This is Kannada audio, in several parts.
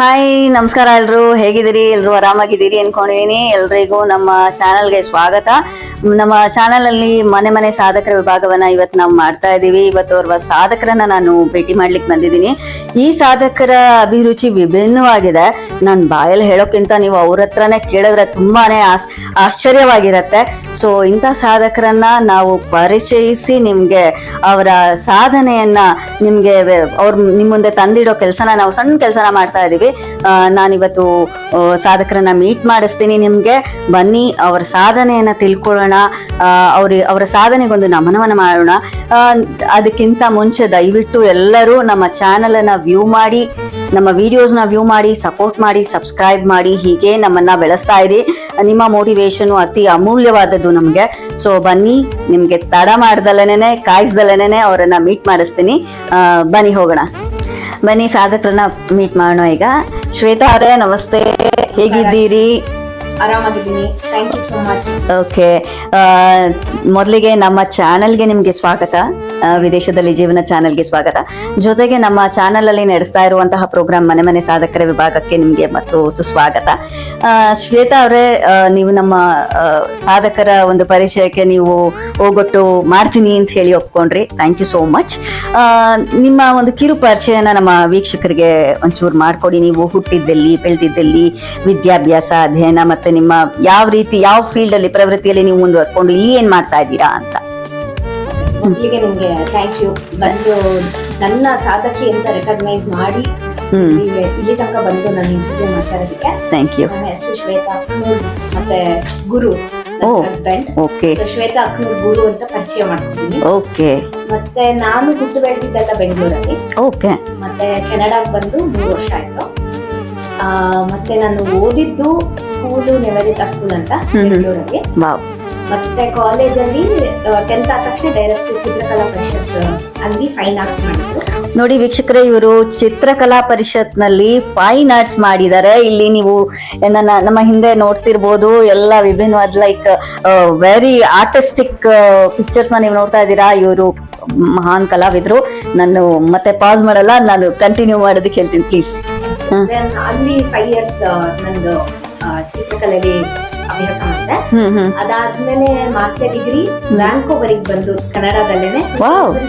ಹಾಯ್ ನಮಸ್ಕಾರ ಎಲ್ರು. ಹೇಗಿದ್ದೀರಿ? ಎಲ್ರು ಆರಾಮಾಗಿದ್ದೀರಿ ಅನ್ಕೊಂಡಿದೀನಿ ಎಲ್ರಿಗೂ ನಮ್ಮ ಚಾನಲ್ಗೆ ಸ್ವಾಗತ. ನಮ್ಮ ಚಾನಲ್ ಅಲ್ಲಿ ಮನೆ ಮನೆ ಸಾಧಕರ ವಿಭಾಗವನ್ನ ಇವತ್ತು ನಾವು ಮಾಡ್ತಾ ಇದೀವಿ. ಇವತ್ತು ಓರ್ವ ಸಾಧಕರನ್ನ ನಾನು ಭೇಟಿ ಮಾಡ್ಲಿಕ್ಕೆ ಬಂದಿದ್ದೀನಿ. ಈ ಸಾಧಕರ ಅಭಿರುಚಿ ವಿಭಿನ್ನವಾಗಿದೆ. ನಾನು ಬಾಯಲ್ಲಿ ಹೇಳೋಕ್ಕಿಂತ ನೀವು ಅವ್ರ ಹತ್ರನೇ ಕೇಳಿದ್ರೆ ತುಂಬಾನೇ ಆಶ್ಚರ್ಯವಾಗಿರತ್ತೆ. ಸೊ ಇಂಥ ಸಾಧಕರನ್ನ ನಾವು ಪರಿಚಯಿಸಿ ನಿಮ್ಗೆ ಅವರ ಸಾಧನೆಯನ್ನ ನಿಮ್ಗೆ ಅವ್ರ ನಿಮ್ ಮುಂದೆ ತಂದಿಡೋ ಕೆಲಸನ ನಾವು ಸಣ್ಣ ಕೆಲಸನ ಮಾಡ್ತಾ ಇದೀವಿ. ನಾನಿವತ್ತು ಸಾಧಕರನ್ನ ಮೀಟ್ ಮಾಡಿಸ್ತೀನಿ ನಿಮ್ಗೆ. ಬನ್ನಿ, ಅವರ ಸಾಧನೆಯನ್ನ ತಿಳ್ಕೊಳ್ಳೋಣ. ಆ, ಅವ್ರ ಅವರ ಸಾಧನೆಗೊಂದು ನಮನವನ್ನ ಮಾಡೋಣ. ಅದಕ್ಕಿಂತ ಮುಂಚೆ ದಯವಿಟ್ಟು ಎಲ್ಲರೂ ನಮ್ಮ ಚಾನಲ್ ಅನ್ನ ವ್ಯೂ ಮಾಡಿ ನಮ್ಮ ವಿಡಿಯೋಸ್ನ ವ್ಯೂ ಮಾಡಿ ಸಪೋರ್ಟ್ ಮಾಡಿ ಸಬ್ಸ್ಕ್ರೈಬ್ ಮಾಡಿ ಹೀಗೆ ನಮ್ಮನ್ನ ಬೆಳೆಸ್ತಾ ಇರಿ. ನಿಮ್ಮ ಮೋಟಿವೇಶನ್ ಅತಿ ಅಮೂಲ್ಯವಾದದ್ದು ನಮಗೆ. ಸೊ ಬನ್ನಿ ನಿಮ್ಗೆ ತಡ ಮಾಡ್ದಲ್ಲೇನೆ ಕಾಯಿಸ್ದಲ್ಲೇನೆ ಅವರನ್ನ ಮೀಟ್ ಮಾಡಿಸ್ತೀನಿ. ಬನ್ನಿ ಹೋಗೋಣ. ಬನ್ನಿ ಸಾಧಕರನ್ನ ಮೀಟ್ ಮಾಡೋಣ ಈಗ. ಶ್ವೇತಾ ಅವರೇ ನಮಸ್ತೆ. ಹೇಗಿದ್ದೀರಿ? ಆರಾಮಾಗಿದ್ದೀನಿ. Thank you so much okay ಮೊದಲಿಗೆ ನಮ್ಮ ಚಾನೆಲ್ಗೆ ನಿಮಗೆ ಸ್ವಾಗತ. ವಿದೇಶದಲ್ಲಿ ಜೀವನ ಚಾನೆಲ್ಗೆ ಸ್ವಾಗತ. ಜೊತೆಗೆ ನಮ್ಮ ಚಾನೆಲ್ ಅಲ್ಲಿ ನಡೆಸ್ತಾ ಇರುವಂತಹ ಪ್ರೋಗ್ರಾಮ್ ಮನೆ ಮನೆ ಸಾಧಕರ ವಿಭಾಗಕ್ಕೆ ನಿಮಗೆ ಮತ್ತು ಸುಸ್ವಾಗತ. ಶ್ವೇತಾ ಅವರೇ ನೀವು ನಮ್ಮ ಸಾಧಕರ ಒಂದು ಪರಿಚಯಕ್ಕೆ ನೀವು ಹೋಗೊಟ್ಟು ಮಾಡ್ತೀನಿ ಅಂತ ಹೇಳಿ ಒಪ್ಕೊಂಡ್ರಿ. ಥ್ಯಾಂಕ್ ಯು ಸೋ ಮಚ್ ನಿಮ್ಮ ಒಂದು ಕಿರು ಪರಿಚಯನ ನಮ್ಮ ವೀಕ್ಷಕರಿಗೆ ಒಂಚೂರು ಮಾಡ್ಕೊಡಿ. ನೀವು ಹುಟ್ಟಿದ್ದಲ್ಲಿ, ಬೆಳೆದಿದ್ದಲ್ಲಿ, ವಿದ್ಯಾಭ್ಯಾಸ, ಅಧ್ಯಯನ ಮತ್ತೆ ನಿಮ್ಮ ಯಾವ ರೀತಿ ಯಾವ ಫೀಲ್ಡ್ ಅಲ್ಲಿ ಪ್ರವೃತ್ತಿಯಲ್ಲಿ ನೀವು ಮುಂದುವರ್ಕೊಂಡು ಇಲ್ಲಿ ಏನ್ ಮಾಡ್ತಾ ಇದ್ದೀರಾ ಅಂತ. ಮೊದಲಿಗೆ ನಿಮ್ಗೆ ಥ್ಯಾಂಕ್ ಯು ಬಂದು ನನ್ನ ಸಾಧಕಿ ಅಂತ ರೆಕಗ್ನೈಸ್ ಮಾಡಿ ಹ್ಮ್. ಇಲ್ಲಿ ತನಕ ಬಂದು ನನ್ನ ಇಂಟರ್ವ್ಯೂ ಮಾಡ್ತಾ ಇರೋದಕ್ಕೆ ಥ್ಯಾಂಕ್ ಯು ನನ್ನ ಹೆಸರು ಶ್ವೇತಾ ಅಕ್ನೂರ್ ಮತ್ತೆ ಗುರು ಓ. Husband okay. ಶ್ವೇತಾ ಅಕ್ನೂರ್ ಗುರು ಅಂತ ಪರಿಚಯ ಮಾಡ್ತೀನಿ ಓಕೆ. ಮತ್ತೆ ನಾನು ಹುಟ್ಟು ಬೆಳೆದಿದ್ದೆಲ್ಲ ಬೆಂಗಳೂರಲ್ಲಿ. ಓಕೆ. ಮತ್ತೆ ಕೆನಡಾಗ್ ಬಂದು ಮೂರು ವರ್ಷ ಆಯ್ತು. ಮತ್ತೆ ನಾನು ಓದಿದ್ದು ಸ್ಕೂಲು ನಿವೇದಿತಾ ಸ್ಕೂಲ್ ಅಂತ ಮತ್ತೆ. ಬೆಂಗಳೂರಲ್ಲಿ. ಮತ್ತೆ ಕಾಲೇಜಲ್ಲಿ ಟೆಂತ್ ಆದ ತಕ್ಷಣ ಡೈರೆಕ್ಟ್ ಚಿತ್ರಕಲಾ ಪರಿಷತ್ ಅಲ್ಲಿ ಫೈನ್ ಆರ್ಟ್ಸ್ ಮಾಡಿದ್ರು ನೋಡಿ ವೀಕ್ಷಕರೇ ಇವರು ಚಿತ್ರಕಲಾ ಪರಿಷತ್ನಲ್ಲಿ ಫೈನ್ ಆರ್ಟ್ಸ್ ಮಾಡಿದ್ದಾರೆ. ಇಲ್ಲಿ ನೀವು ನನ್ನ ನಮ್ಮ ಹಿಂದೆ ನೋಡ್ತಿರ್ಬೋದು ಎಲ್ಲ ವಿಭಿನ್ನವಾದ ಲೈಕ್ ವೆರಿ ಆರ್ಟಿಸ್ಟಿಕ್ ಪಿಕ್ಚರ್ಸ್ನ ನೀವು ನೋಡ್ತಾ ಇದ್ದೀರಾ. ಇವರು ಮಹಾನ್ ಕಲಾವಿದ್ರು. ನಾನು ಮತ್ತೆ ಪಾಸ್ ಮಾಡಲ್ಲ ನಾನು ಕಂಟಿನ್ಯೂ ಮಾಡೋದಕ್ಕೆ ಹೇಳ್ತೀನಿ ಪ್ಲೀಸ್ Then ಅಲ್ಲಿ ಫೈವ್ ಇಯರ್ಸ್ ನಂದು ಚಿತ್ರಕಲೆಗೆ ಚಿತ್ರಕಲೆಯಲ್ಲಿ ಅಭ್ಯಾಸ ಮಾಡಿದೆ. ಅದಾದ್ಮೇಲೆ ಮಾಸ್ಟರ್ ಡಿಗ್ರಿ ವ್ಯಾಂಕೋವರಿಗೆ ಬಂದು ಕನ್ನಡದಲ್ಲೇನೆ.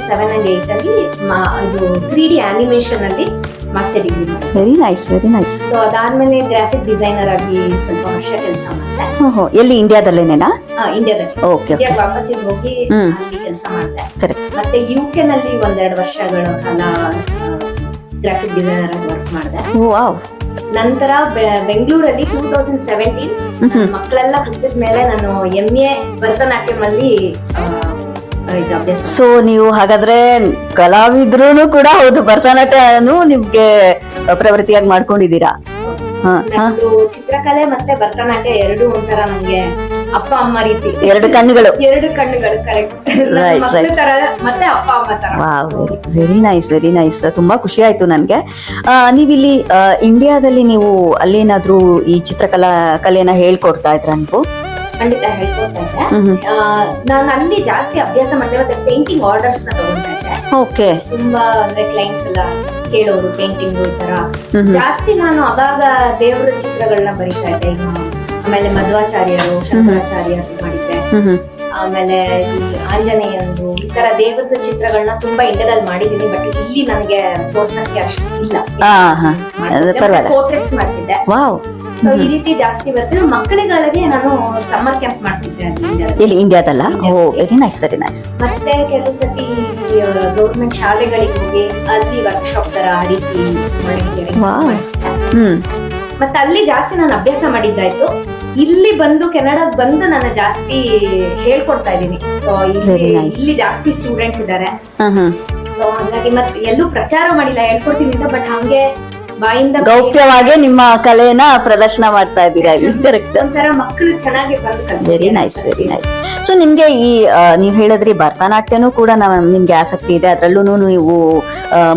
ಸೆವೆನ್ ಅಂಡ್ ಏಟ್ ಅಲ್ಲಿ ಮಾ- ಇದು ತ್ರೀ ಡಿ ಆನಿಮೇಷನ್ ಅಲ್ಲಿ master degree very nice very nice so ಅದಾದ್ಮೇಲೆ ಗ್ರಾಫಿಕ್ ಡಿಸೈನರ್ ಆಗಿ ಸ್ವಲ್ಪ ವರ್ಷ ಕೆಲಸ ಮಾಡಿದೆ. ಎಲ್ಲಿ? ಇಂಡಿಯಾದಲ್ಲೇನೇನಾ? ಇಂಡಿಯಾದಲ್ಲಿ. ಓಕೆ ಇಂಡಿಯಾ ವಾಪಸ್ಸಿಗೆ ಹೋಗಿ ಅಲ್ಲಿ ಕೆಲಸ ಮಾಡಿದೆ. ಕರೆಕ್ಟ್ ಮತ್ತೆ ಯು ಕೆ ನಲ್ಲಿ ಒಂದೆರಡು ವರ್ಷಗಳ ಕಾಲ ಗ್ರಾಫಿಕ್ ಡಿಸೈನರ್ ಆಗಿ ವರ್ಕ್ ಮಾಡಿದೆ. ವಾವ್ ನಂತರ ಬೆಂಗಳೂರಲ್ಲಿ ಟೂ ತೌಸಂಡ್ ಸೆವೆಂಟೀನ್ ಮಕ್ಕಳೆಲ್ಲ ಹುಟ್ಟಿದ ಮೇಲೆ ನಾನು ಎಂ ಎ ಭರತನಾಟ್ಯಂ ಅಲ್ಲಿ ಸೊ ನೀವು ಹಾಗಾದ್ರೆ ಕಲಾವಿದ್ರು ಕೂಡ ಹೌದು ಭರತನಾಟ್ಯನು ನಿಮ್ಗೆ ಪ್ರವೃತ್ತಿಯಾಗಿ ಮಾಡ್ಕೊಂಡಿದ್ದೀರಾ. ಚಿತ್ರಕಲೆ ಮತ್ತೆ ಭರತನಾಟ್ಯ ಎರಡು ಒಂಥರ ನಂಗೆ ಅಪ್ಪ ಅಮ್ಮ ರೀತಿ. ಎರಡು ಕಣ್ಣುಗಳು. ಎರಡು ಕಣ್ಣುಗಳು ಕರೆಕ್ಟ್ ಮಕ್ಕಳ ತರ ಮತ್ತೆ ಅಪ್ಪ ಅಮ್ಮ ತರ. Wow very nice very nice ತುಂಬಾ ಖುಷಿ ಆಯ್ತು ನನ್ಗೆ. ನೀವಿಲ್ಲಿ ಇಂಡಿಯಾದಲ್ಲಿ ನೀವು ಅಲ್ಲೇನಾದ್ರೂ ಈ ಚಿತ್ರಕಲಾ ಕಲೆಯನ್ನ ಹೇಳ್ಕೊಡ್ತಾ ಇದ್ರ ನೀವು? ಖಂಡಿತ ಹೇಳ್ಕೊಡ್ತಾ ಇದ್ದೆ. ನಾನು ಅಲ್ಲಿ ಜಾಸ್ತಿ ಅಭ್ಯಾಸ ಮಾಡ್ತೇವೆ ಮತ್ತೆ ಪೇಂಟಿಂಗ್ ಆರ್ಡರ್ಸ್ನ ಇದ್ದೆ. ಓಕೆ. ತುಂಬಾ ಅಂದ್ರೆ ಕ್ಲೈಂಟ್ಸ್ ಎಲ್ಲ ಕೇಳೋರು ಪೇಂಟಿಂಗ್ ಈ ತರ. ಜಾಸ್ತಿ ನಾನು ಅವಾಗ ದೇವರ ಚಿತ್ರಗಳನ್ನ ಬರೀತಾ ಇದ್ದೆ ಈಗ ಆಮೇಲೆ ಮಧ್ವಾಚಾರ್ಯರು ಶಂಕರಾಚಾರ್ಯರು ಮಾಡಿದ್ದೆ. ಆಮೇಲೆ ಈ ಆಂಜನೇಯಂದು ಈ ತರ ದೇವರದ ಚಿತ್ರಗಳನ್ನ ತುಂಬಾ ಇಂಡಿಯಾದಲ್ಲಿ ಮಾಡಿದೀನಿ ಬಟ್ ಇಲ್ಲಿ ನನಗೆ ತೋರ್ಸಕ್ಕೆ ಅಷ್ಟು ಇಲ್ಲ. ಆ, ಹಾ. ಅದು ಪರವಾಗಿಲ್ಲ. ಪೋರ್ಟ್ರೇಟ್ಸ್ ಮಾಡ್ತಿದ್ದೆ. ಈ ರೀತಿ ಜಾಸ್ತಿ ಬರ್ತಿದ್ರೆ ಮಕ್ಕಳಿಗಳಿಗೆ ನಾನು ಸಮ್ಮರ್ ಕ್ಯಾಂಪ್ ಮಾಡ್ತಿದ್ದೆ ಇಲ್ಲಿ ಇಂಡಿಯಾದಲ್ಲಿ. Oh very nice very nice ಮತ್ತೆ ಕೆಲವು ಸತಿ ಗೌರ್ಮೆಂಟ್ ಶಾಲೆಗಳಿಗೆ ಹೋಗಿ ಅಲ್ಲಿ ವರ್ಕ್ಶಾಪ್ ತರ ರೀತಿ. ಹ್ಮ್. ಮತ್ತೆ ಅಲ್ಲಿ ಜಾಸ್ತಿ ನಾನು ಅಭ್ಯಾಸ ಮಾಡಿದ್ದಾಯ್ತು. ಇಲ್ಲಿ ಬಂದು ಕೆನಡಾಗ್ ಬಂದು ನಾನು ಜಾಸ್ತಿ ಹೇಳ್ಕೊಡ್ತಾ ಇದ್ದೀನಿ. ಸೊ ಇಲ್ಲಿ ಇಲ್ಲಿ ಜಾಸ್ತಿ ಸ್ಟೂಡೆಂಟ್ಸ್ ಇದ್ದಾರೆ ಸೊ ಹಂಗಾಗಿ ಮತ್ತೆ ಎಲ್ಲೂ ಪ್ರಚಾರ ಮಾಡಿಲ್ಲ ಹೇಳ್ಕೊಡ್ತೀನಿ ಅಂತ ಬಟ್ ಹಂಗೆ ಬಾಯಿಂದ ಗೌಪ್ಯವಾಗಿ ನಿಮ್ಮ ಕಲೆಯನ್ನ ಪ್ರದರ್ಶನ ಮಾಡ್ತಾ ಇದ್ದೀರಾ. ಕರೆಕ್ಟ್ ಒಂಥರ ಮಕ್ಕಳು ಚೆನ್ನಾಗಿ. Very nice very nice so ನಿಮ್ಗೆ ಈ ನೀವು ಹೇಳಿದ್ರಿ ಭರತನಾಟ್ಯನೂ ಕೂಡ ನಾವ್ ನಿಮ್ಗೆ ಆಸಕ್ತಿ ಇದೆ. ಅದ್ರಲ್ಲೂ ನೀವು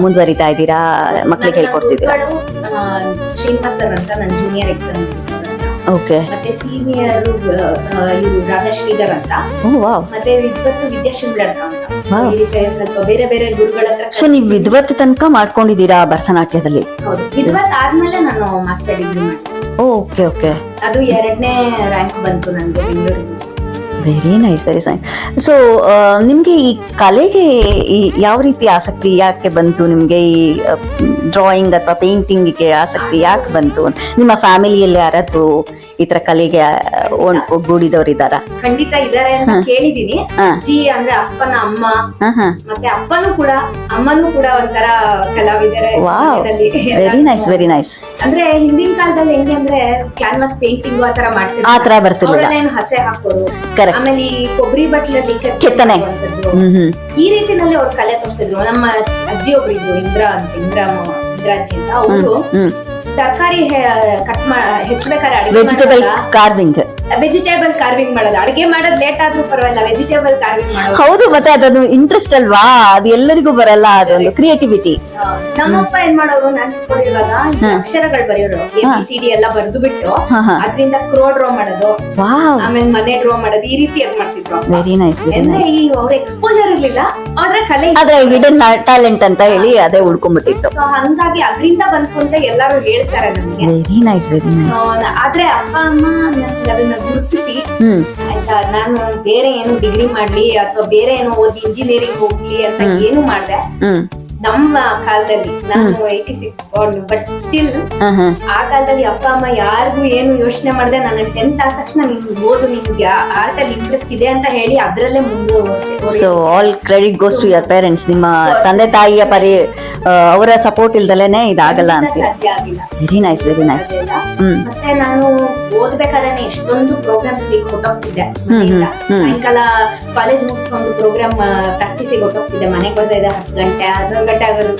ಮುಂದುವರಿತಾ ಇದ್ದೀರಾ? ಮಕ್ಕಳಿಗೆ ಹೇಳ್ಕೊಡ್ತಿದ್ದೀರಾ? ಸರ್ ಅಂತ ನನ್ನ ಜೂನಿಯರ್ ಎಕ್ಸಾಮ್ ಓಕೆ ಮತ್ತೆ ಸೀನಿಯರ್ ಇವರು ರಾಧಾ ಶ್ರೀಧರ್ ಅಂತ ವಾವ್ ಮತ್ತೆ ವಿದ್ವತ್ತು ವಿದ್ಯಾ ಅಂತ. ಸ್ವಲ್ಪ ಬೇರೆ ಬೇರೆ ಗುರುಗಳ ಹತ್ರ ಸೊ ನೀವು ವಿದ್ವತ್ ತನಕ ಮಾಡ್ಕೊಂಡಿದ್ದೀರಾ ಭರತನಾಟ್ಯದಲ್ಲಿ? ಹೌದು. ವಿದ್ವತ್ ಆದ್ಮೇಲೆ ನಾನು ಮಾಸ್ಟರ್ ಡಿಗ್ರಿ ಮಾಡಿದೆ. Okay okay. ಅದು ಎರಡನೇ ರ್ಯಾಂಕ್ ಬಂತು ನನಗೆ Bengaluru very nice very nice so ನಿಮಗೆ ಈ ಕಲೆಗೆ ಈ ಯಾವ ರೀತಿ ಆಸಕ್ತಿ ಯಾಕೆ ಬಂತು? ನಿಮಗೆ ಈ ಡ್ರಾಯಿಂಗ್ ಅಥವಾ ಪೇಂಟಿಂಗ್ಗೆ ಆಸಕ್ತಿ ಯಾಕೆ ಬಂತು? ನಿಮ್ಮ ಫ್ಯಾಮಿಲಿಯಲ್ಲಿ ಯಾರದ್ದು ಈ ತರ ಕಲೆಗೆ ಒ- ಒಗ್ಗೂಡಿದವ್ರು ಇದ್ದಾರಾ? ಖಂಡಿತ ಇದಾರೆ ಅಂತ. ಕೇಳಿದೀನಿ ಜಿ ಅಜ್ಜಿ ಅಂದ್ರೆ ಅಪ್ಪನ ಅಮ್ಮ ಮತ್ತೆ ಅಪ್ಪನೂ ಕೂಡ ಅಮ್ಮನೂ ಕೂಡ ಒಂಥರ ಕಲಾವಿದರೆ. ವೆರಿ ನೈಸ್ ವೆರಿ ನೈಸ್ ಅಂದ್ರೆ ಹಿಂದಿನ ಕಾಲದಲ್ಲಿ ಹೆಂಗೆ ಅಂದ್ರೆ ಕ್ಯಾನ್ವಾಸ್ ಪೇಂಟಿಂಗ್ ಆ ತರ ಮಾಡ್ತಿದ್ರು ಆ ತರ ಬರ್ತಿರ್ಲಿಲ್ಲ. ಹಸೆ ಹಾಕೋರು. ಆಮೇಲೆ ಈ ಕೊಬ್ಬರಿ ಬಟ್ಲಲ್ಲಿ ಕೆತ್ತನೆ ಈ ರೀತಿನಲ್ಲಿ ಅವ್ರು ಕಲೆ ತೋರಿಸಿದ್ರು. ನಮ್ಮ ಅಜ್ಜಿ ಒಬ್ರು ಇದ್ರು ಇಂದ್ರ ಅಂತ ಇಂದ್ರ ಇಂದ್ರಾಜಿ ಅಂತ ಅವರು ತರಕಾರಿ ಕಟ್ ಮಾ ಹೆಚ್ಚಬೇಕಾದ್ರೆ ವೆಜಿಟೇಬಲ್ ಕಾರ್ವಿಂಗ್ ವೆಜಿಟೇಬಲ್ ಕಾರ್ವಿಂಗ್ ಮಾಡೋದು. ಅಡಿಗೆ ಮಾಡೋದು ಲೇಟ್ ಆದ್ರೂ ಪರವಾಗಿಲ್ಲ ವೆಜಿಟೇಬಲ್ ಕಾರ್ವಿಂಗ್ ಮಾಡೋದು. ಹೌದು ಮತ್ತೆ ಅದೊಂದು ಇಂಟ್ರೆಸ್ಟ್ ಅಲ್ವಾ? ಅದು ಎಲ್ಲರಿಗೂ ಬರಲ್ಲ ಅದೊಂದು ಕ್ರಿಯೇಟಿವಿಟಿ ನಮ್ಮಪ್ಪ ಏನ್ ಮಾಡೋರು ನಾನ್ ಚಿಕ್ಕವರಿರುವಾಗ. ಅಕ್ಷರಗಳು ಬರೆಯೋರು. ಸಿಡಿ ಎಲ್ಲ ಬರೆದು ಬಿಟ್ಟು ಅದ್ರಿಂದ ಕ್ರೋ ಡ್ರಾ ಮಾಡೋದು. ಆಮೇಲೆ ಮನೆ ಡ್ರಾ ಮಾಡೋದು ಈ ರೀತಿ ಮಾಡ್ತಿದ್ರು ಅಪ್ಪ. ವೆರಿ ನೈಸ್ ಈ ಅವ್ರ ಎಕ್ಸ್ಪೋಜರ್ ಇರ್ಲಿಲ್ಲ ಆದ್ರೆ ಕಲೆ ಅದೇ ಹಿಡನ್ ಟ್ಯಾಲೆಂಟ್ ಅಂತ ಹೇಳಿ ಅದೇ ಉಳ್ಕೊಂಡ್ಬಿಟ್ಟಿತ್ತು. ಸೊ ಹಂಗಾಗಿ ಅದ್ರಿಂದ ಬಂತು ಅಂತ ಎಲ್ಲರೂ ಹೇಳ್ತಾರೆ ನಮಗೆ. ವೆರಿ ನೈಸ್ ವೆರಿ ನೈಸ್ ಆದ್ರೆ ಅಪ್ಪ ಅಮ್ಮ ಅದನ್ನ ಗುರುತಿಸಿ ಆಯ್ತಾ? ನಾನು ಬೇರೆ ಏನು ಡಿಗ್ರಿ ಮಾಡ್ಲಿ ಅಥವಾ ಬೇರೆ ಏನು ಓದಿ ಇಂಜಿನಿಯರಿಂಗ್ ಹೋಗ್ಲಿ ಅಂತ. ಏನು ಮಾಡ್ದೆ. ನಮ್ಮ ಕಾಲದಲ್ಲಿ ನಾನು ಏಯ್ಟಿ ಸಿಕ್ಸ್ ಬಟ್ ಸ್ಟಿಲ್ ಆ ಕಾಲದಲ್ಲಿ ಅಪ್ಪ ಅಮ್ಮ ಯಾರಿಗೂ ಏನು ಯೋಚನೆ ಮಾಡದೆ ನನ್ನ ಟೆಂತ್ ಆದ ತಕ್ಷಣ ನಿಮ್ಗೆ ಓದು ನಿಮ್ಗೆ ಆರ್ಟ್ ಅಲ್ಲಿ ಇಂಟ್ರೆಸ್ಟ್ ಇದೆ ಅಂತ ಹೇಳಿ ಅದರಲ್ಲೇ ಮುಂದುವರಿಸಿ so all credit goes to your parents ನಿಮ್ಮ ತಂದೆ ತಾಯಿಯ ಪರಿ ಅವರ ಸಪೋರ್ಟ್ ಇಲ್ದಲೇನೆ ಇದಾಗಲ್ಲ ಅಂತ ವೆರಿ ನೈಸ್ ವೆರಿ ನೈಸ್ ಮತ್ತೆ ನಾನು ಓದ್ಬೇಕಾದ್ರೆ ಎಷ್ಟೊಂದು ಪ್ರೋಗ್ರಾಮ್ಸ್ ಹೊಟ್ಟೋಗ್ತಿದ್ದೆ. ಸಾಯಂಕಾಲ ಕಾಲೇಜ್ ಮುಗಿಸ್ಕೊಂಡು ಪ್ರೋಗ್ರಾಮ್ ಪ್ರಾಕ್ಟೀಸಿಗೆ ಹೊಟ್ಟೋಗ್ತಿದ್ದೆ ಮನೆಗೆ ಬರ್ತಾ ಇದೆ ಹತ್ತು ಗಂಟೆ. ಹನ್ನೊಂದು ಗಂಟೆ ಆಗೋದು.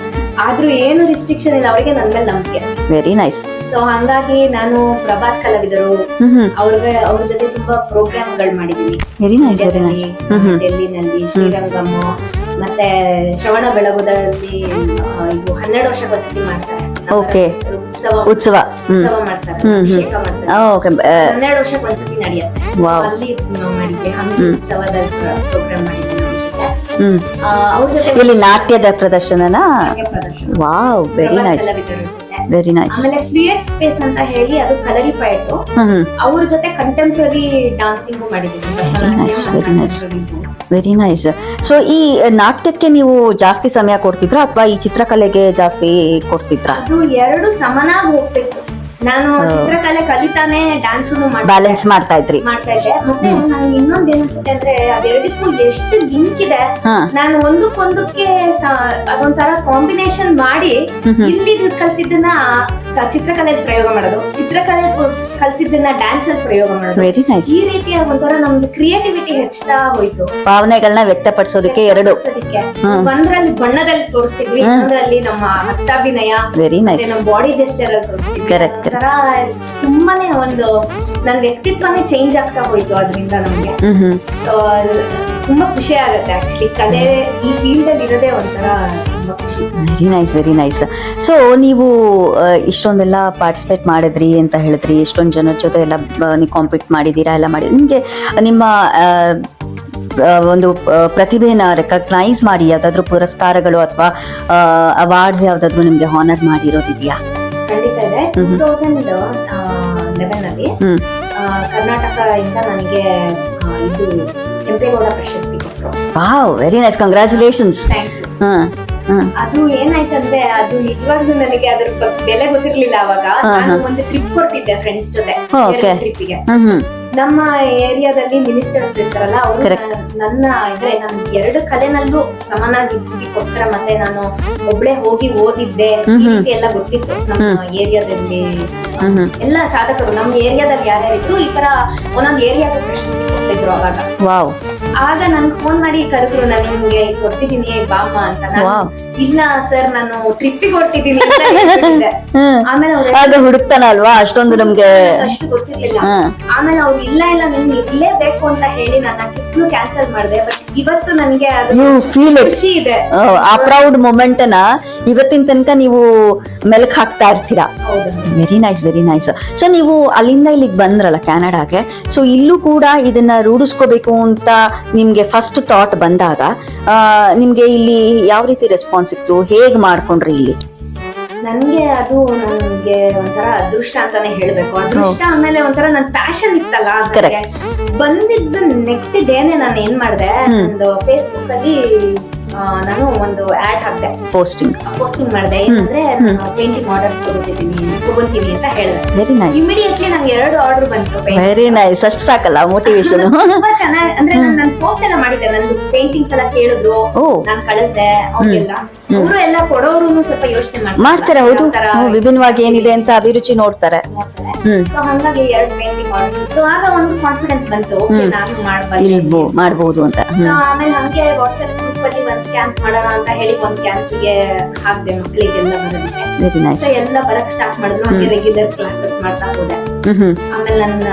ಆದ್ರೂ ಏನು ರಿಸ್ಟ್ರಿಕ್ಷನ್ ಇಲ್ಲ ಅವರಿಗೆ ನನ್ ಮೇಲೆ ನಂಬಿಕೆ. ವೆರಿ ನೈಸ್ ಸೊ ಹಂಗಾಗಿ ನಾನು ಪ್ರಭಾತ್ ಕಲಾವಿದರು ಹ್ಮ್ ಅವ್ರಿಗೆ ಅವ್ರ ಜೊತೆ ತುಂಬಾ ಪ್ರೋಗ್ರಾಮ್ಗಳು ಮಾಡಿದೀನಿ. ವೆರಿ ನೈಸ್ ವೆರಿ ಡೆಲ್ಲಿನಲ್ಲಿ ಶ್ರೀರಂಗಮ್ ಮತ್ತೆ ಶ್ರವಣ ಬೆಳಗುದಲ್ಲಿ ಇದು ಹನ್ನೆರಡು ವರ್ಷಕ್ಕೊಂದ್ಸತಿ ಮಾಡ್ತಾರೆ. ಓಕೆ ಉತ್ಸವ. ಉತ್ಸವ. ಮಾಡ್ತಾರೆ. ಅಭಿಷೇಕ ಮಾಡ್ತಾರೆ. ಓಕೆ ಹನ್ನೆರಡು ವರ್ಷಕ್ಕೆ ಒಂದ್ಸತಿ ನಡೆಯುತ್ತೆ. ಅಲ್ಲಿ ಮಾಡಿದ್ದೆ ಹಂಪಿ ಉತ್ಸವದ ಪ್ರೋಗ್ರಾಮ್ ಮಾಡಿದ್ವಿ. ಇಲ್ಲಿ ನಾಟ್ಯದ ಪ್ರದರ್ಶನನ? ಪ್ರದರ್ಶನ. Wow very nice very nice ಆಮೇಲೆ ಫ್ಲೂಯೆಟ್ ಸ್ಪೇಸ್ ಅಂತ ಹೇಳಿ ಅದು ಕಲರಿ ಪಾಯಿಂಟ್. ಅವ್ರ ಜೊತೆ contemporary dancing nice, very nice so ಈ ನಾಟ್ಯಕ್ಕೆ ನೀವು ಜಾಸ್ತಿ ಸಮಯ ಕೊಡ್ತಿದ್ರಾ ಅಥವಾ ಈ ಚಿತ್ರಕಲೆಗೆ ಜಾಸ್ತಿ ಕೊಡ್ತಿದ್ರಾ? ಅದು ಎರಡು ಸಮನಾಗಿ ಹೋಗ್ತಿತ್ತು ನಾನು ಚಿತ್ರಕಲೆ ಕಲಿತಾನೆ ಡ್ಯಾನ್ಸ್ ಬ್ಯಾಲೆನ್ಸ್ ಮಾಡ್ತಾ ಇದ್ರಿ. ಮಾಡ್ತಾ ಇದ್ದೆ. ಮತ್ತೆ ನನ್ಗೆ ಇನ್ನೊಂದ್ ಏನಿಸುತ್ತೆ ಅಂದ್ರೆ ಅದೆರಡಕ್ಕೂ ಎಷ್ಟು ಲಿಂಕ್ ಇದೆ ನಾನು ಒಂದಕ್ಕೊಂದಕ್ಕೆ ಅದೊಂಥರ ಕಾಂಬಿನೇಷನ್ ಮಾಡಿ. ಇಲ್ಲಿ ಕಲ್ತಿದ್ದನ್ನ ಚಿತ್ರಕಲೆಯಲ್ಲಿ ಪ್ರಯೋಗ ಮಾಡೋದು. ಚಿತ್ರಕಲೆ ಕಲ್ತಿದ್ದನ್ನ ಡ್ಯಾನ್ಸ್ ಅಲ್ಲಿ ಪ್ರಯೋಗ ಮಾಡೋದು. ವೆರಿ ನೈಸ್ ಈ ರೀತಿಯ ಒಂಥರ ನಮ್ದು ಕ್ರಿಯೇಟಿವಿಟಿ ಹೆಚ್ಚುತ್ತಾ ಹೋಯ್ತು. ಭಾವನೆಗಳನ್ನ ವ್ಯಕ್ತಪಡಿಸೋದಕ್ಕೆ ಎರಡು. ಒಂದ್ರಲ್ಲಿ ಬಣ್ಣದಲ್ಲಿ ತೋರಿಸ್ತಿದ್ವಿ ಒಂದ್ರಲ್ಲಿ ನಮ್ಮ ಹಸ್ತಾಭಿನಯ ವೆರಿ ನೈಸ್ ನಮ್ಮ ಬಾಡಿ ಜೆಸ್ಚರ್ ಅಲ್ಲಿ ತೋರಿಸ್ತಿದ್ವಿ. ಕರೆಕ್ಟ್ ತುಂಬಾನೇ ಒಂದು ನನ್ನ ವ್ಯಕ್ತಿತ್ವನೇ ಚೇಂಜ್ ಆಗ್ತಾ ಹೋಯ್ತು ಅದರಿಂದ ನಮ್ಗೆ. ತುಂಬಾ ಖುಷಿ ಆಗುತ್ತೆ ಆಕ್ಚುಲಿ ಕಲೆ ಈ ಫೀಲ್ಡ್ ಅಲ್ಲಿ ಇರೋದೇ ಒಂಥರ ತುಂಬಾ ಖುಷಿ. Very nice very nice so ನೀವು ಆ, ಇಷ್ಟೊಂದೆಲ್ಲ ಪಾರ್ಟಿಸಿಪೇಟ್ ಮಾಡಿದ್ರಿ ಅಂತ ಹೇಳಿದ್ರಿ ಇಷ್ಟೊಂದು ಜನರ ಜೊತೆ ಎಲ್ಲ ನೀವು ಕಾಂಪೀಟ್ ಮಾಡಿದ್ದೀರಾ ಎಲ್ಲ ಮಾಡಿ ನಿಮಗೆ ನಿಮ್ಮ ಆ, ಆ, ಒಂದು ಆ, ಪ್ರತಿಭೆನ ರೆಕಗ್ನೈಸ್ ಮಾಡಿ ಯಾವ್ದಾದ್ರು ಪುರಸ್ಕಾರಗಳು ಅಥವಾ ಅವಾರ್ಡ್ಸ್ ಯಾವ್ದಾದ್ರು ನಿಮಗೆ ಹಾನರ್ ಮಾಡಿರೋದಿದೆಯಾ? ಖಂಡಿತ ಇದೆ. ಟೂ ತೌಸಂಡ್ ಲೆವೆನ್ ಅಲ್ಲಿ ಹ್ಮ್. ಆ, ಕರ್ನಾಟಕ ಇಂದ ನನಗೆ ಇದು ಕೆಂಪೇಗೌಡ ಪ್ರಶಸ್ತಿ ಕೊಟ್ಟರು wow very nice congratulations thank hmm hmm ಅದು ಏನಾಯ್ತಂದ್ರೆ ಅದು ನಿಜವಾಗ್ಲೂ ನನಗೆ ಅದ್ರ ಬಗ್ಗೆ ಬೆಲೆ ಗೊತ್ತಿರ್ಲಿಲ್ಲ ಅವಾಗ. ನಾನು ಒಂದು ಟ್ರಿಪ್ ಕೊಟ್ಟಿದ್ದೆ ಫ್ರೆಂಡ್ಸ್ ಜೊತೆ. ಟ್ರಿಪ್ಗೆ ಹ್ಮ್ ಹ್ಮ್. ನಮ್ಮ ಏರಿಯಾದಲ್ಲಿ ಮಿನಿಸ್ಟರ್ಸ್ ಇರ್ತಾರಲ್ಲ ಅವರು ನನ್ನ ಅಂದ್ರೆ ನನ್ ಎರಡು ಕಲೆನಲ್ಲೂ ಸಮನಾಗಿ ಇದ್ದಕ್ಕೋಸ್ಕರ ಮತ್ತೆ ನಾನು ಒಬ್ಳೆ ಹೋಗಿ ಓದಿದ್ದೆ ಎಲ್ಲ ಗೊತ್ತಿತ್ತು ನಮ್ಮ ಏರಿಯಾದಲ್ಲಿ. ಎಲ್ಲ ಸಾಧಕರು ನಮ್ಮ ಏರಿಯಾದಲ್ಲಿ ಯಾರ್ಯಾರು ಇದ್ರು ಈ ತರ ಒಂದೊಂದು ಏರಿಯಾದ ಪ್ರಶಸ್ತಿ ಕೊಡ್ತಿದ್ರು ಅವಾಗ. ಆಗ ನನ್ಗೆ ಫೋನ್ ಮಾಡಿ ಕರೆದ್ರು ನಾನು ನಿಮ್ಗೆ ಕೊಡ್ತಿದ್ದೀನಿ ಬಾಮ್ಮ ಅಂತ. ನಾನು ಇಲ್ಲ ಸರ್ ನಾನು ಟ್ರಿಪ್ಪಿಗೆ ಹೊರಟಿದ್ದೀನಿ ಅಂತ ಹೇಳ್ಬಿಟ್ಟಿದ್ದೆ. ಆಮೇಲೆ ಅವ್ರು ಆಗ ಹುಡುಕ್ತಾನ ಅಲ್ವಾ? ಅಷ್ಟೊಂದು ನಮ್ಗೆ ಅಷ್ಟು ಗೊತ್ತಿರ್ಲಿಲ್ಲ. ಹ್ಮ್ ಆಮೇಲೆ ಅವ್ರು ಇಲ್ಲ ಇಲ್ಲ ನಿಮ್ಗೆ ಇರ್ಲೇಬೇಕು ಅಂತ ಹೇಳಿ ನಾನು ಆ ಟ್ರಿಪ್ನು ಕ್ಯಾನ್ಸಲ್ ಮಾಡಿದೆ. ಬಟ್ ಇವತ್ತು ನನಗೆ ಅದು ಯು ಫೀಲ್ ಇಟ್ ಖುಷಿ ಇದೆ. ಆ ಪ್ರೌಡ್ ಮೊಮೆಂಟ್ನ ಇವತ್ತಿನ ತನಕ ನೀವು ಮೆಲಕ್ ಹಾಕ್ತಾ ಇರ್ತೀರಾ? ಹೌದು. Very nice very nice so ನೀವು ಅಲ್ಲಿಂದ ಇಲ್ಲಿಗೆ ಬಂದ್ರಲ್ಲ ಕ್ಯಾನಡಾಗೆ ಸೊ ಇಲ್ಲೂ ಕೂಡ ಇದನ್ನ ರೂಢಿಸ್ಕೋಬೇಕು ಅಂತ ನಿಮ್ಗೆ ಫಸ್ಟ್ ಥಾಟ್ ಬಂದಾಗ ಆ, ನಿಮ್ಗೆ ಇಲ್ಲಿ ಯಾವ ರೀತಿ ರೆಸ್ಪಾನ್ಸ್ ಇತ್ತು ಹೇಗ್ ಮಾಡ್ಕೊಂಡ್ರಿ ಇಲ್ಲಿ? ನನ್ಗೆ ಅದು ನನ್ಗೆ ಒಂಥರ ಅದೃಷ್ಟ ಅಂತಾನೆ ಹೇಳ್ಬೇಕು. ಅದೃಷ್ಟ ಆಮೇಲೆ ಒಂಥರ ನನ್ ಪ್ಯಾಷನ್ ಇತ್ತಲ್ಲ ಬಂದಿದ್ದ ಬಂದಿದ್ದು ನೆಕ್ಸ್ಟ್ ಡೇನೆ ನಾನು ಏನ್ ಮಾಡ್ದೆ ಒಂದು ಫೇಸ್ಬುಕ್ ಅಲ್ಲಿ ನಾನು ಒಂದು ಆಡ್ ಹಾಕಿದೆ. ಪೋಸ್ಟಿಂಗ್ ಪೋಸ್ಟಿಂಗ್ ಮಾಡಿದೆ. ಏನಂದ್ರೆ ನಾನು ಪೇಂಟಿಂಗ್ ಆರ್ಡರ್ಸ್ ತಗೋತಿದ್ದೀನಿ ತಗೋತೀನಿ ಅಂತ ಹೇಳಿದೆ. ವೆರಿ ನೈಸ್ ಇಮಿಡಿಯೇಟ್ಲಿ ನಂಗೆ ಎರಡು ಆರ್ಡರ್ ಬಂತು ವೆರಿ ನೈಸ್ ಅಷ್ಟು ಸಾಕಲ್ಲ ಮೋಟಿವೇಶನ್ ತುಂಬಾ ಚೆನ್ನಾಗಿ ಅಂದ್ರೆ ನಾನು ನನ್ನ ಪೋಸ್ಟ್ ಎಲ್ಲ ಮಾಡಿದ್ದೆ. ನಂದು ಪೇಂಟಿಂಗ್ಸ್ ಎಲ್ಲ ಕೇಳಿದ್ರು. ಓ. ನಾನ್ ಕಳಿಸ್ದೆ ಅವ್ರಿಗೆಲ್ಲ. ಅವರು ಎಲ್ಲ ಕೊಡೋರು ಸ್ವಲ್ಪ ಯೋಚನೆ ಮಾಡ್ತಾರೆ. ಹೌದು. ಹ್ಮ್, ವಿಭಿನ್ನವಾಗಿ ಏನಿದೆ ಅಂತ ಅಭಿರುಚಿ ನೋಡ್ತಾರೆ. ಸೊ ಹಂಗಾಗಿ ಎರಡು ಪೇಂಟಿಂಗ್ ಆರ್ಡರ್ಸ್ ಆಗ ಒಂದು ಕಾನ್ಫಿಡೆನ್ಸ್ ಬಂತು. ನಾನು ಇಲ್ಲಿ ಮಾಡ್ಬೋದು ಅಂತ. ಆಮೇಲೆ ಹಂಗೆ ವಾಟ್ಸ್ಆಪ್ ಅಲ್ಲಿ ಒಂದ್ ಕ್ಯಾಂಪ್ ಮಾಡೋಣ ಅಂತ ಹೇಳಿ ಒಂದ್ ಕ್ಯಾಂಪಿಗೆ ಹಾಕ್ದೆ ಮಕ್ಕಳಿಗೆಲ್ಲ ಬರೋದಕ್ಕೆ. ವೆರಿ ನೈಸ್ ಸೊ ಎಲ್ಲ ಬರಕ್ ಸ್ಟಾರ್ಟ್ ಮಾಡಿದ್ರು. ಹಂಗೆ ರೆಗ್ಯುಲರ್ ಕ್ಲಾಸಸ್ ಮಾಡ್ತಾ ಹೋದೆ. ಆಮೇಲೆ ನನ್ನ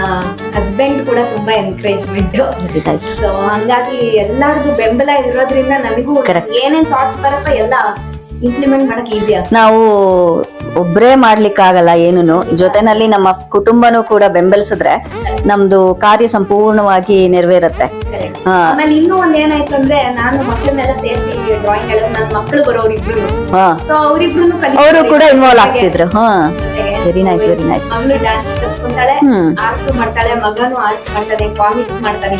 ಹಸ್ಬೆಂಡ್ ಕೂಡ ತುಂಬಾ ಎನ್ಕರೇಜ್ಮೆಂಟ್ ಸೊ ಹಂಗಾಗಿ ಎಲ್ಲಾರ್ಗು ಬೆಂಬಲ ಇರೋದ್ರಿಂದ ನನಗೂ. ಏನೇನ್ ಥಾಟ್ಸ್ ಬರತ್ತೋ ಎಲ್ಲ ಇಂಪ್ಲಿಮೆಂಟ್ ಮಾಡಕ್ ಈಸಿ ನಾವು ಒಬ್ರೇ ಮಾಡ್ಲಿಕ್ಕಾಗಲ್ಲ ಏನೂ ಜೊತೆನಲ್ಲಿ ನಮ್ಮ ಕುಟುಂಬನೂ ಕೂಡ ಬೆಂಬಲಿಸಿದ್ರೆ ನಮ್ದು ಕಾರ್ಯ ಸಂಪೂರ್ಣವಾಗಿ ನೆರವೇರುತ್ತೆ. ಆಮೇಲೆ ಇನ್ನೂ ಒಂದ್ ಏನಾಯ್ತು ಅಂದ್ರೆ ನಾನು ಮಕ್ಕಳನ್ನೆಲ್ಲ ಸೇರಿಸಿ ಡ್ರಾಯಿಂಗ್ ನನ್ನ ಮಕ್ಕಳು ಬರೋರಿಬ್ರು. ಹಾ. ಸೊ ಅವರು ಕೂಡ ಇನ್ವಾಲ್ವ್ ಆಗ್ತಿದ್ರು. ಹಾ. ವೆರಿ ನೈಸ್ ವೆರಿ ನೈಸ್ ಮಗಳು ಡ್ಯಾನ್ಸ್ ಕಲ್ತ್ಕೊಂತಾಳೆ ಆರ್ಟ್ ಮಾಡ್ತಾಳೆ ಮಗನು ಆರ್ಟ್ ಮಾಡ್ತಾನೆ ಕಾಮಿಕ್ಸ್ ಮಾಡ್ತಾನೆ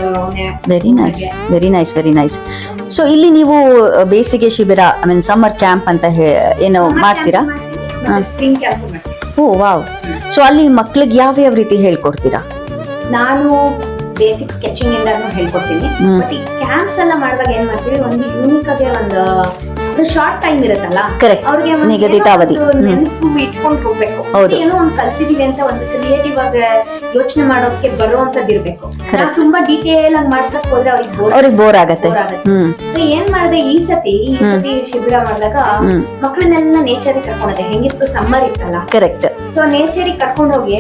very nice very nice very nice so ಇಲ್ಲಿ ನೀವು ಅ, ಬೇಸಿಗೆ ಶಿಬಿರ ಐ ಮೀನ್ ಸಮ್ಮರ್ ಕ್ಯಾಂಪ್ ಅಂತ ಏನು ಮಾಡ್ತೀರಾ? Spring camp oh wow. So ಅಲ್ಲಿ ಮಕ್ಳಿಗೆ ಯಾವ ಯಾವ ರೀತಿ ಹೇಳ್ಕೊಡ್ತೀರಾ? ನಾನು ಬೇಸಿಕ್ ಸ್ಕೆಚಿಂಗ್ ಇಂದ ಹೇಳ್ಕೊಡ್ತೀನಿ. ಬಟ್ ಈ ಕ್ಯಾಂಪ್ಸ್ ಎಲ್ಲ ಮಾಡುವಾಗ ಏನ್ ಮಾಡ್ತೀವಿ? ಒಂದು ಯೂನಿಕ್ ಆಗಿ ಒಂದು ಶಾರ್ಟ್ ಟೈಮ್ ಇರುತ್ತಲ್ಲ ಕರೆಕ್ಟ್ ಅವ್ರಿಗೆ ನಿಗದಿತ ಅವಧಿ. ನೆನಪು ಇಟ್ಕೊಂಡು ಹೋಗ್ಬೇಕು. ಹೌದು. ಏನೋ ಒಂದು ಕಲ್ತಿದೀವಿ ಅಂತ ಒಂದು ಕ್ರಿಯೇಟಿವ್ ಆಗಿ ಯೋಚನೆ ಮಾಡೋಕೆ ಬರುವಂತದ್ದು ಇರ್ಬೇಕು. ನಾವು ತುಂಬಾ ಡೀಟೇಲ್ ಆಗಿ ಮಾಡ್ಸಕ್ ಹೋದ್ರೆ ಅವ್ರಿಗೆ ಬೋರ್ ಅವ್ರಿಗೆ ಬೋರ್ ಆಗತ್ತೆ. ಸೊ ಏನ್ ಮಾಡಿದೆ ಈ ಸತಿ ಈ ಸತಿ ಶಿಬಿರ ಮಾಡಿದಾಗ ಮಕ್ಕಳನ್ನೆಲ್ಲ ನೇಚರ್ ಕರ್ಕೊಂಡೆ ಹೆಂಗಿತ್ತು? ಸಮ್ಮರ್ ಇತ್ತಲ್ಲ. ಕರೆಕ್ಟ್ ಸೊ ನೇಚರಿಗೆ ಕರ್ಕೊಂಡು ಹೋಗಿ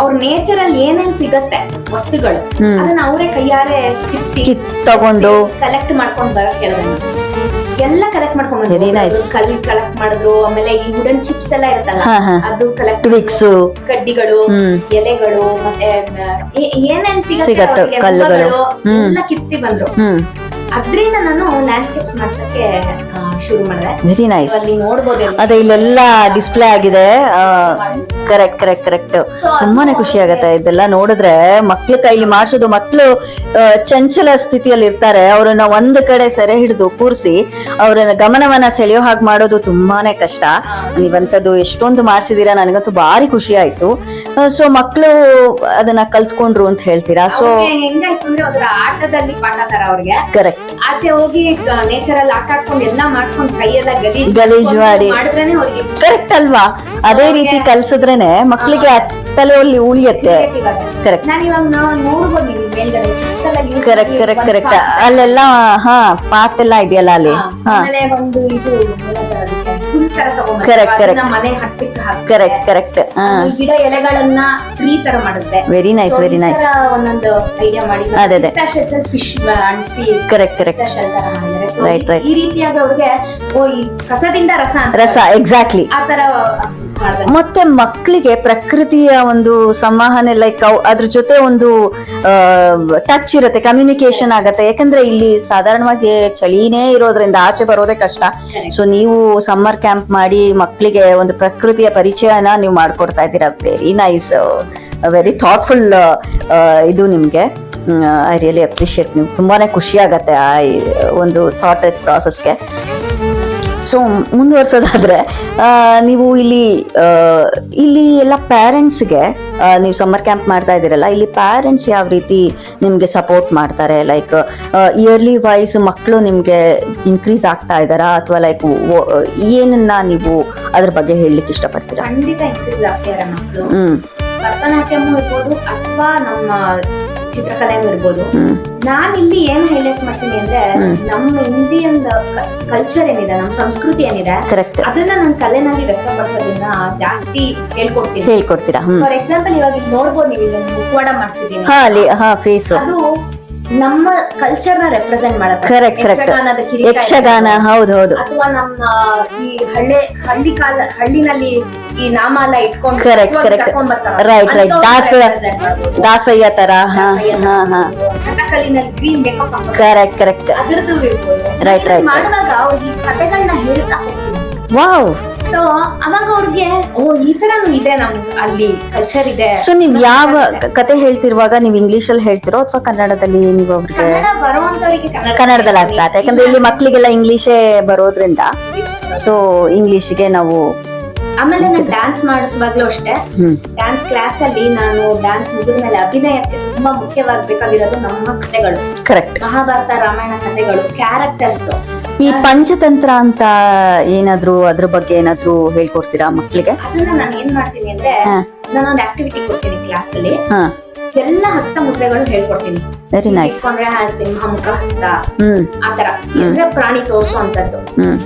ಅವ್ರ ನೇಚರ್ ಅಲ್ಲಿ ಏನೇನ್ ಸಿಗತ್ತೆ ವಸ್ತುಗಳು ಅದನ್ನ ಅವರೇ ಕೈಯಾರೆ ಕಿತ್ತಿ ತಗೊಂಡು ಕಲೆಕ್ಟ್ ಮಾಡ್ಕೊಂಡು ಬರಕ್. ಎಲ್ಲ ಕಲೆಕ್ಟ್ ಮಾಡ್ಕೊಂಡ್ Very nice. ಬಂದ್ರು ಕಲ್ಲು ಕಲೆಕ್ಟ್ ಮಾಡಿದ್ರು ಆಮೇಲೆ ಈ ವುಡನ್ ಚಿಪ್ಸ್ ಎಲ್ಲ ಇರುತ್ತಲ್ಲ ಹಾ ಹಾ. ಅದು ಕಲೆಕ್ಟ್ ಕಡ್ಡಿಗಳು ಹ್ಮ್. ಎಲೆಗಳು ಮತ್ತೆ ಏ- ಏನೇನ್ ಸಿಗತ್ತೆ ಸಿಗತ್ತೆ, ಅವ್ರಿಗೆ ಕಲ್ಲುಗಳು. ಹೂವಗಳು ಹ್ಮ್. ಎಲ್ಲ ಕಿತ್ತಿ ಬಂದ್ರು. ಹ್ಮ್. ಅದ್ರಿಂದ ನಾನು ಲ್ಯಾಂಡ್ಸ್ಕೇಪ್ಸ್ ಮಾಡ್ಸಕ್ಕೆ ಆ, ಶುರು ಮಾಡಿದೆ. ವೆರಿ ನೈಸ್ ಅಲ್ಲಿ ನೋಡ್ಬೋದು ಅದೇ ಇಲ್ಲೆಲ್ಲ ಡಿಸ್ಪ್ಲೇ ಆಗಿದೆ. ಕರೆಕ್ಟ್ ಕರೆಕ್ಟ್ ಕರೆಕ್ಟ್ ತುಂಬಾನೇ ಖುಷಿ ಆಗತ್ತೆ ಇದೆಲ್ಲ ನೋಡಿದ್ರೆ ಮಕ್ಳ ಕೈಲಿ ಮಾಡ್ಸೋದು ಮಕ್ಳು ಚಂಚಲ ಸ್ಥಿತಿಯಲ್ಲಿ ಇರ್ತಾರೆ. ಅವ್ರನ್ನ ಒಂದ್ ಕಡೆ ಸೆರೆ ಹಿಡಿದು ಕೂರಿಸಿ ಅವ್ರನ್ನ ಗಮನವನ್ನ ಸೆಳೆಯೋ ಹಾಗೆ ಮಾಡೋದು ತುಂಬಾನೇ ಕಷ್ಟ. ನೀವಂತದ್ದು ಎಷ್ಟೊಂದು ಮಾಡ್ಸಿದೀರಾ ನನಗಂತೂ ಭಾರಿ ಖುಷಿ ಆಯ್ತು. ಸೊ ಮಕ್ಳು ಅದನ್ನ ಕಲ್ತ್ಕೊಂಡ್ರು ಅಂತ ಹೇಳ್ತೀರಾ? ಸೊ ಆಟದಲ್ಲಿ ಅವ್ರಿಗೆ. ಕರೆಕ್ಟ್ ಆಚೆ ಹೋಗಿ ನೇಚರ್ ಅಲ್ಲಿ ಆಟ ಆಡ್ಕೊಂಡು ಎಲ್ಲಾ ಮಾಡ್ಕೊಂಡು ಕೈಯೆಲ್ಲ ಗಲೀಜ್ ಗಲೀಜ್ ಮಾಡಿ. ಮಾಡಿದ್ರೇನೆ ಕರೆಕ್ಟ್ ಅಲ್ವಾ? ಅದೇ ರೀತಿ ಕಲ್ಸಿದ್ರೇನೆ ಮಕ್ಕಳಿಗೆ ತಲೆ ಒಳ್ಳಿ ಉಳಿಯತ್ತೆ ಕರೆಕ್ಟ್ ಕರೆಕ್ಟ್ ಕರೆಕ್ಟ್ ಕರೆಕ್ಟ್ ಅಲ್ಲೆಲ್ಲ ಹಾ ಪಾತ್ ಎಲ್ಲ ಇದೆಯಲ್ಲ ಅಲ್ಲಿ ಕರೆಕ್ಟ್ ಕರೆಕ್ಟ್. ಕರೆಕ್ಟ್ ಕರೆಕ್ಟ್ ಗಿಡ ಎಲೆಗಳನ್ನ ಟ್ರೀ ತರ ಮಾಡುತ್ತೆ. ವೆರಿ ನೈಸ್ ವೆರಿ ನೈಸ್ ಒಂದೊಂದು ಐಡಿಯಾ ಮಾಡಿ. ಅದೇ, ಅದೇ. ಫಿಶ್ ಅಂಟಿಸಿ ಕರೆಕ್ಟ್ ಕರೆಕ್ಟ್ ರೈಟ್ right. ಈ ರೀತಿಯಾಗಿ ಅವ್ರಿಗೆ ಕಸದಿಂದ ರಸ ರಸ ಎಕ್ಸಾಕ್ಟ್ಲಿ ಆ ತರ ಮತ್ತೆ ಮಕ್ಕಳಿಗೆ ಪ್ರಕೃತಿಯ ಒಂದು ಸಂವಹನ ಲೈಕ್ ಅದ್ರ ಜೊತೆ ಒಂದು ಟಚ್ ಇರುತ್ತೆ ಕಮ್ಯುನಿಕೇಶನ್ ಆಗತ್ತೆ. ಯಾಕಂದ್ರೆ ಇಲ್ಲಿ ಸಾಧಾರಣವಾಗಿ ಚಳಿನೇ ಇರೋದ್ರಿಂದ ಆಚೆ ಬರೋದೇ ಕಷ್ಟ. ಸೊ ನೀವು ಸಮ್ಮರ್ ಕ್ಯಾಂಪ್ ಮಾಡಿ ಮಕ್ಕಳಿಗೆ ಒಂದು ಪ್ರಕೃತಿಯ ಪರಿಚಯನ ನೀವು ಮಾಡ್ಕೊಡ್ತಾ ಇದ್ದೀರಾ? ವೆರಿ ನೈಸ್ ವೆರಿ ಥಾಟ್ಫುಲ್ ಇದು ನಿಮ್ಗೆ. ಐ ರಿಯಲಿ ಅಪ್ರಿಷಿಯೇಟ್ ನೀವು ತುಂಬಾನೇ ಖುಷಿ ಆಗತ್ತೆ ಆ ಒಂದು ಥಾಟ್ ಪ್ರಾಸೆಸ್ಗೆ ಸೊ ಮುಂದುವರ್ಸೋದಾದ್ರೆ ನೀವು ಇಲ್ಲಿ ಇಲ್ಲಿ ಎಲ್ಲ ಪ್ಯಾರೆಂಟ್ಸ್ಗೆ ನೀವು ಸಮ್ಮರ್ ಕ್ಯಾಂಪ್ ಮಾಡ್ತಾ ಇದ್ದೀರಲ್ಲ ಇಲ್ಲಿ ಪ್ಯಾರೆಂಟ್ಸ್ ಯಾವ ರೀತಿ ನಿಮ್ಗೆ ಸಪೋರ್ಟ್ ಮಾಡ್ತಾರೆ? ಲೈಕ್ ಇಯರ್ಲಿ ವೈಸ್ ಮಕ್ಕಳು ನಿಮ್ಗೆ ಇನ್ಕ್ರೀಸ್ ಆಗ್ತಾ ಇದ್ದಾರಾ? ಅಥವಾ ಲೈಕ್ ಏನನ್ನ ನೀವು ಅದ್ರ ಬಗ್ಗೆ ಹೇಳಲಿಕ್ಕೆ ಇಷ್ಟಪಡ್ತೀರಾ? ಖಂಡಿತ ಇನ್ಕ್ರೀಸ್ ಆಗ್ತಾರೆ ಮಕ್ಕಳು ಹ್ಮ್. ಭರತನಾಟ್ಯಮೂ ಇರ್ಬೋದು ಅಥವಾ ನಮ್ಮ ಚಿತ್ರಕಲೆನೂ ಇರ್ಬೋದು ನಾನ್ ಇಲ್ಲಿ ಏನ್ ಹೈಲೈಟ್ ಮಾಡ್ತೀನಿ ಅಂದ್ರೆ ನಮ್ಮ ಇಂಡಿಯನ್ ಕಲ್ಚರ್ ಏನಿದೆ ನಮ್ಮ ಸಂಸ್ಕೃತಿ ಏನಿದೆ ಕರೆಕ್ಟ್ ಅದನ್ನ ನನ್ನ ಕಲೆನಲ್ಲಿ ವ್ಯಕ್ತಪಡಿಸೋದನ್ನ ಜಾಸ್ತಿ ಹೇಳ್ಕೊಡ್ತೀನಿ. ಹೇಳ್ಕೊಡ್ತೀರಾ? ಫಾರ್ ಎಕ್ಸಾಂಪಲ್ ಇವಾಗ ನೋಡ್ಬೋದು ನೀವು ಮುಖವಾಡ ಮಾಡ್ಸಿದೀನಿ ಹಾ ಹಾ ಫೇಸು ಅದು ನಮ್ಮ ಕಲ್ಚರ್ನ ರೆಪ್ರೆಸೆಂಟ್ ಮಾಡುತ್ತೆ. ಯಕ್ಷಗಾನ ಹೌದು ಹೌದು. ಅಥವಾ ನಮ್ಮ ಈ ಹಳ್ಳಿ ಹಳ್ಳಿ ಕಾಲ ಹಳ್ಳಿನಲ್ಲಿ ಈ ನಾಮ ಎಲ್ಲ ಇಟ್ಕೊಂಡು ಕರೆಕ್ಟ್ ಕರೆಕ್ಟ್ ರೈಟ್. ಅಂಥವ್ರನ್ನ ದಾಸ- ದಾಸಯ್ಯ ತರ ಹಾ ಹಾ ಹಾ ಕಥಕಳಿನಲ್ಲಿ ಗ್ರೀನ್ ಮೇಕಪ್ ಕರೆಕ್ಟ್ ಕರೆಕ್ಟ್ ಅದರದ್ದು ರೈಟ್ ರೈಟ್. ಮಾಡುವಾಗ ಈ ಕಥೆಗಳನ್ನ ಹೇಳ್ತಾ ಹೋಗ್ತೀನಿ ವಾವ್ ಸೊ ಅವಾಗ ಅವ್ರಿಗೆ ಓ ಈ ತರನು ಇದೆ ನಮ್ ಅಲ್ಲಿ ಕಲ್ಚರ್ ಇದೆ. ಸೊ ನೀವ್ ಯಾವ ಕತೆ ಹೇಳ್ತಿರುವಾಗ ನೀವು ಇಂಗ್ಲಿಷ್ ಅಲ್ಲಿ ಹೇಳ್ತಿರೋ ಅಥವಾ ಕನ್ನಡದಲ್ಲಿ ನೀವು ಅವ್ರಿಗೆ ಕನ್ನಡ ಬರುವಂತವರಿಗೆ ಕನ್ನಡ ಕನ್ನಡದಲ್ಲಿ ಅರ್ಥ ಆಯ್ತು ಯಾಕಂದ್ರೆ ಇಲ್ಲಿ ಮಕ್ಳಿಗೆಲ್ಲ ಇಂಗ್ಲಿಷೇ ಬರೋದ್ರಿಂದ. ಸೊ ಇಂಗ್ಲಿಷ್ಗೆ ನಾವು ಆಮೇಲೆ ನಾನು ಡ್ಯಾನ್ಸ್ ಮಾಡಿಸುವಾಗ್ಲೂ ಅಷ್ಟೇ. ಡ್ಯಾನ್ಸ್ ಕ್ಲಾಸ್ ಅಲ್ಲಿ ನಾನು ಡ್ಯಾನ್ಸ್ ಮುಗಿದ್ಮೇಲೆ ಅಭಿನಯಕ್ಕೆ ತುಂಬಾ ಮುಖ್ಯವಾಗಬೇಕಾಗಿರೋದು ನಮ್ಮ ಕಥೆಗಳು ಕರೆಕ್ಟ್ ಮಹಾಭಾರತ ರಾಮಾಯಣ ಕಥೆಗಳು ಕ್ಯಾರೆಕ್ಟರ್ಸ್ ಈ ಪಂಚತಂತ್ರ ಅಂತ ಏನಾದ್ರು ಅದ್ರ ಬಗ್ಗೆ ಏನಾದ್ರು ಹೇಳ್ಕೊಡ್ತೀರಾ ಮಕ್ಳಿಗೆ? ಅದನ್ನ ನಾನು ಏನ್ ಮಾಡ್ತೀನಿ ಅಂದ್ರೆ. ನಾನೊಂದು ಆಕ್ಟಿವಿಟಿ ಕೊಡ್ತೀನಿ ಕ್ಲಾಸ್ ಅಲ್ಲಿ. ಎಲ್ಲ ಹಸ್ತ ಮುದ್ರೆಗಳು ಹೇಳ್ಕೊಡ್ತೀನಿ. ವೆರಿ ನೈಸ್ ಸಿಂಹ ಮುಖ ಹಸ್ತ ಆತರ ಅಂದ್ರೆ ಪ್ರಾಣಿ ತೋರಿಸುವಂತದ್ದು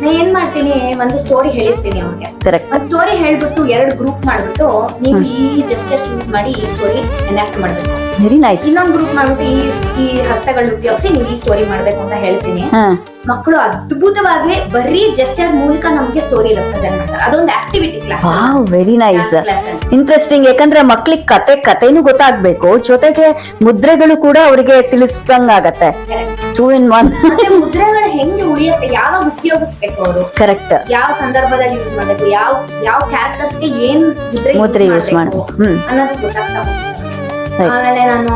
ನಾ ಏನ್ ಮಾಡ್ತೀನಿ ಒಂದು ಸ್ಟೋರಿ ಹೇಳಿರ್ತೀನಿ ಅವ್ರಿಗೆ ಒಂದ್ ಸ್ಟೋರಿ ಹೇಳ್ಬಿಟ್ಟು ಎರಡು ಗ್ರೂಪ್ ಮಾಡ್ಬಿಟ್ಟು ನೀವು ಈ ಜಸ್ಟರ್ಸ್ ಯೂಸ್ ಮಾಡಿ ಈ ಸ್ಟೋರಿ ಎನಾಕ್ಟ್ ಮಾಡ್ಬೇಕು. ವೆರಿ ನೈಸ್ ಇನ್ನೊಂದು ಗ್ರೂಪ್ ಮಾಡ್ಬಿಟ್ಟು ಈ ಈ ಹಸ್ತಗಳನ್ನ ಉಪಯೋಗಿಸಿ ನೀವು ಈ ಸ್ಟೋರಿ ಮಾಡ್ಬೇಕು ಅಂತ ಹೇಳ್ತೀನಿ. ಹಾ. ಮಕ್ಕಳು ಅದ್ಭುತವಾಗಿ ಬರೀ ಜೆಸ್ಟರ್ ಮೂಲಕ ನಮಗೆ ಸ್ಟೋರಿ ರೆಪ್ರೆಸೆಂಟ್ ಮಾಡ್ತಾರೆ. ಅದೊಂದು activity class wow very nice interesting ಯಾಕಂದ್ರೆ ಮಕ್ಳಿಗೆ ಕತೆ ಕತೆನೂ ಗೊತ್ತಾಗ್ಬೇಕು. ಜೊತೆಗೆ ಮುದ್ರೆಗಳು ಕೂಡ ಅವ್ರಿಗೆ ತಿಳಿಸ್ದಂಗ್ ಆಗತ್ತೆ. ಟೂ ಇನ್ ಒನ್ ಮತ್ತೆ ಮುದ್ರೆಗಳು ಹೆಂಗೆ ಉಳಿಯುತ್ತೆ? ಯಾವಾಗ ಉಪಯೋಗಿಸ್ಬೇಕು ಅವರು? ಕರೆಕ್ಟ್ ಯಾವ ಸಂದರ್ಭದಲ್ಲಿ ಯೂಸ್ ಮಾಡಬೇಕು? ಯಾವ ಯಾವ ಕ್ಯಾರೆಕ್ಟರ್ಸ್ಗೆ ಏನ್ ಮುದ್ರೆ ಮುದ್ರೆ ಯೂಸ್ ಮಾಡ್ಬೇಕು? ಹ್ಮ್. ಅನ್ನೋದು ಗೊತ್ತಾಗ್ತಾ ಹೋಗುತ್ತೆ. ಆಮೇಲೆ ನಾನು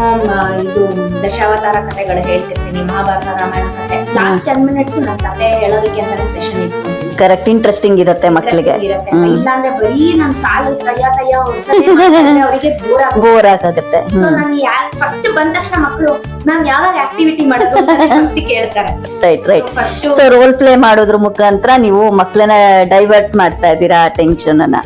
ಇದು ದಶಾವತಾರ ಕಥೆಗಳು ಹೇಳ್ತಿರ್ತೀನಿ ಮಹಾಭಾರತ ರಾಮಾಯಣ ಕಥೆ. ಲಾಸ್ಟ್ ಟೆನ್ ಮಿನಿಟ್ಸ್ ನಾನು ಕಥೆ ಹೇಳೋದಕ್ಕೆ ಅಂತ ಸೆಷನ್ ಇಟ್ಕೊಂತೀನಿ ಕರೆಕ್ಟ್ ಇಂಟ್ರೆಸ್ಟಿಂಗ್ ಇರುತ್ತೆ ಮಕ್ಕಳಿಗೆ ಇಲ್ಲಾಂದ್ರೆ ಬರೀ ನನ್ ಕಾಲು ತಯ್ಯ ತಯ್ಯ ಅವರಿಗೆ ಬೋರ್ ಬೋರ್ ಆಗುತ್ತೆ ಸೊ ನಾನು ಫಸ್ಟ್ ಬಂದ ತಕ್ಷಣ ಮಕ್ಕಳು ಮ್ಯಾಮ್ ಯಾವಾಗ ಆಕ್ಟಿವಿಟಿ ಮಾಡೋದು? ಫಸ್ಟ್ ಕೇಳ್ತಾರೆ. Right right so role play ಮಾಡೋದ್ರ ಮುಖಾಂತರ ನೀವು ಮಕ್ಕಳನ್ನ ಡೈವರ್ಟ್ ಮಾಡ್ತಾ ಇದ್ದೀರಾ ಟೆನ್ಷನ್ ಅನ್ನ?